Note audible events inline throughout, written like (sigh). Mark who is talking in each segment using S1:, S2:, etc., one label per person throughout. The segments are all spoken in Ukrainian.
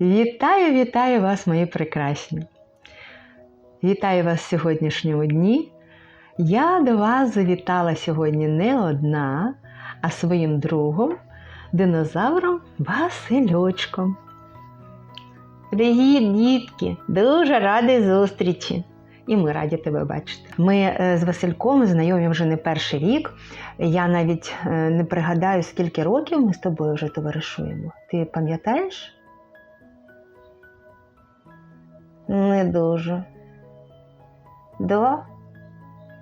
S1: Вітаю, вітаю вас, мої прекрасні! Вітаю вас в сьогоднішньому дні. Я до вас завітала сьогодні не одна, а своїм другом, динозавром Васильочком. Привіт, дітки! Дуже радий зустрічі! І ми раді тебе бачити. Ми е, з Васильком знайомі вже не перший рік. Я навіть е, не пригадаю, скільки років ми з тобою вже товаришуємо. Ти пам'ятаєш? Не дуже. Два,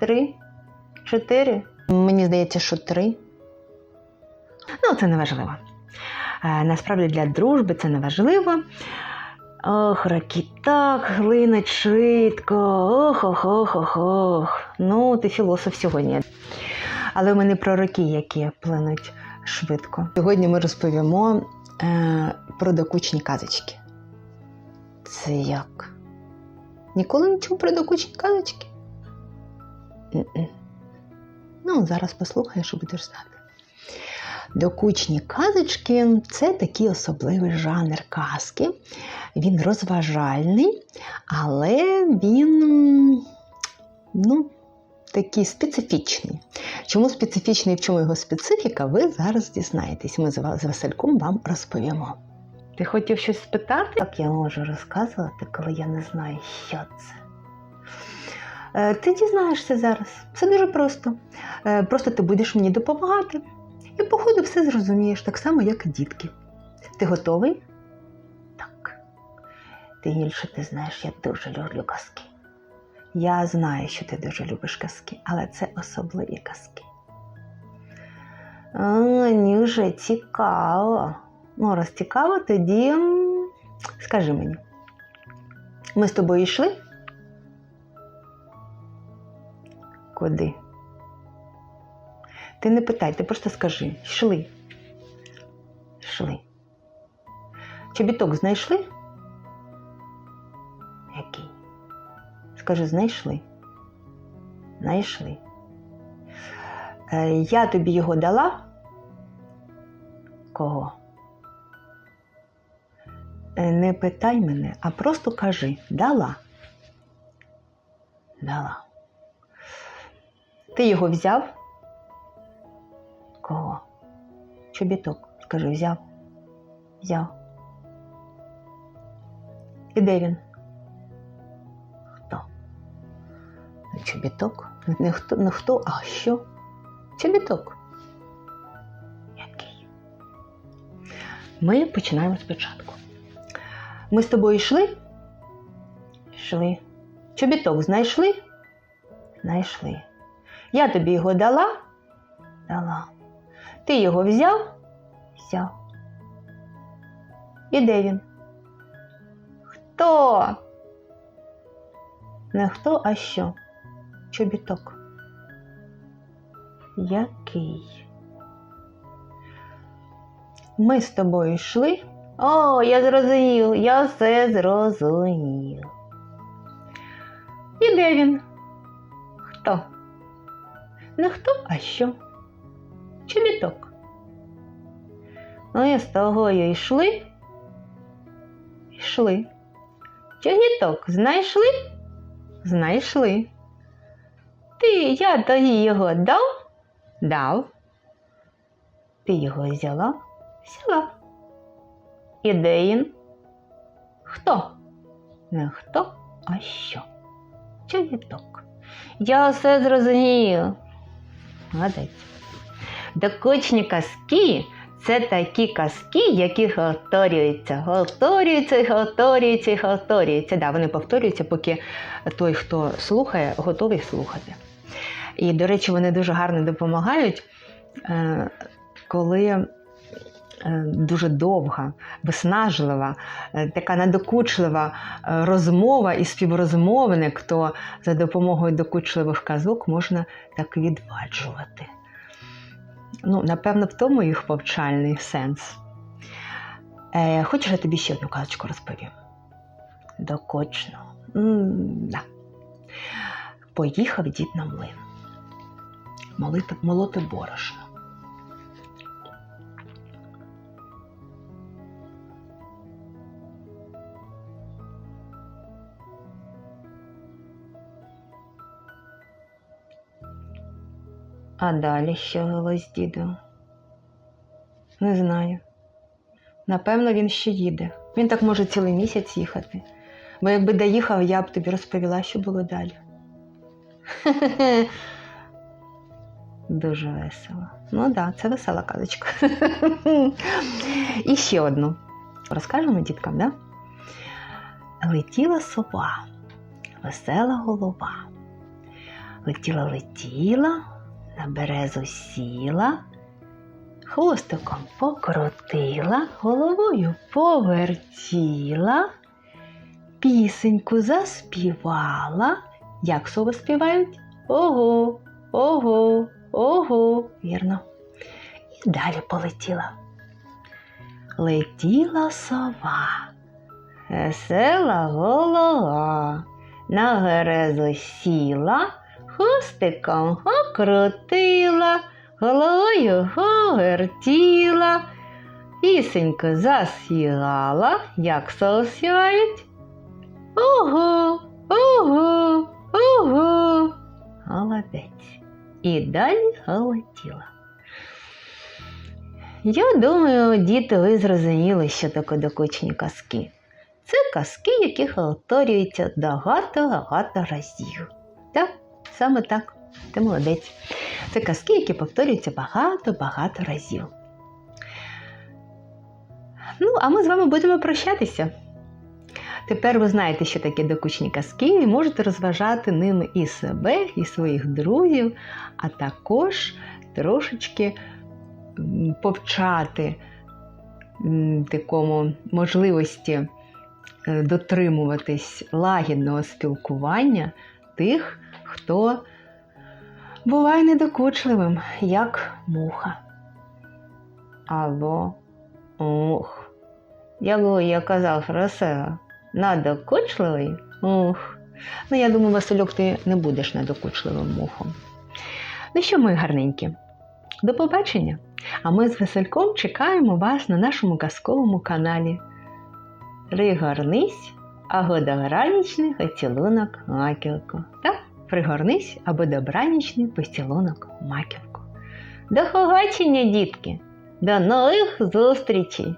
S1: три, чотири. Мені здається, що три. Ну, це не важливо. Е, Насправді для дружби це не важливо. Ох, роки так глинуть швидко. Ох, ох, ох, ох, ох. Ну, ти філософ сьогодні. Але ми не про роки, які плинуть швидко. Сьогодні ми розповімо е, про докучні казочки. Це як? Ніколи не чув про докучні казочки? Ну, зараз послухаєш і будеш знати. Докучні казочки це такий особливий жанр казки. Він розважальний, але він ну, такий специфічний. Чому специфічний і в чому його специфіка, ви зараз дізнаєтесь. Ми з Васильком вам розповімо. Ти хотів щось спитати? Як я можу розказувати, коли я не знаю, що це? Е, Ти дізнаєшся зараз. Все дуже просто. Е, Просто ти будеш мені допомагати. І, походу, все зрозумієш, так само, як і дітки. Ти готовий? Так. Ти більше ти знаєш, я дуже люблю казки. Я знаю, що ти дуже любиш казки, але це особливі казки. Вже цікаво. Ну, раз цікаво, тоді скажи мені. Ми з тобою йшли? Куди? Ти не питай, ти просто скажи, йшли. Йшли. Чобіток знайшли? Який? Скажи, знайшли? Знайшли. Е, я тобі його дала? Кого? Е, Не питай мене, а просто кажи дала. Дала. Ти його взяв? Кого? Чобіток. Скажи, взяв. Взяв. І де він? Хто? Чобіток? Не хто, не хто, а що? Чобіток. Який? Ми починаємо спочатку. Ми з тобою йшли? Йшли. Чобіток знайшли? Знайшли. Я тобі його дала? Дала. Ти його взяв? Взяв. І де він? Хто? Не хто, а що? Чобіток. Який? Ми з тобою йшли? О, я зрозумів, я все зрозумів. І де він? Хто? Не хто, а що? Чобіток. Ну і з тобою йшли? Йшли. Чобіток знайшли? Знайшли. Ти, я тоді його дав? Дав. Ти його взяла? Взяла. І де він? Хто? Не хто, а що? Чобіток. Я все зрозумів. Молодець. Докучні казки це такі казки, які повторюються, повторюються, повторюються, повторюються. Да, вони повторюються, поки той, хто слухає, готовий слухати. І, до речі, вони дуже гарно допомагають, е, коли дуже довга, виснажлива, е, така надокучлива е, розмова і співрозмовник, то за допомогою докучливих казок можна так відваджувати. Ну, напевно, в тому їх повчальний сенс. Е, хочеш, я тобі ще одну казочку розповім? Докучно. м да. Поїхав дід на млин. Молоти борошно. А далі що велось діду? Не знаю. Напевно, він ще їде. Він так може цілий місяць їхати. Бо якби доїхав, я б тобі розповіла, що було далі. (laughs) Дуже весело. Ну так, да, це весела казочка. (laughs) І ще одну. Розкажемо діткам, да? Летіла сова, весела голова. Летіла, летіла, на березу сіла, хвостиком покрутила, головою повертіла, пісеньку заспівала. Як сови співають? Ого, ого, ого, вірно. І далі полетіла. Летіла сова, весела голова, на березу сіла, хвостиком окрутила, головою повертіла, пісеньку заспівала, як сови співають. Ого, ого, ого. Молодець. І далі полетіла. Я думаю, діти, ви зрозуміли, що таке докучні казки. Це казки, які повторюються багато-багато разів. Саме так. Ти молодець. Це казки, які повторюються багато-багато разів. Ну, а ми з вами будемо прощатися. Тепер ви знаєте, що таке докучні казки, і можете розважати ними і себе, і своїх друзів, а також трошечки повчати такому можливості е, дотримуватись лагідного спілкування тих, хто буває недокучливим, як муха. Або мух. Як я казав про надокучливий мух. Ну, я думаю, Васильок, ти не будеш надокучливим мухом. Ну що, мої гарненькі, до побачення! А ми з Васильком чекаємо вас на нашому казковому каналі. Пригорнись або добранічний поцілунок маківку. Так, пригорнись аби добранічний постілунок маківку. До побачення, дітки! До нових зустрічей!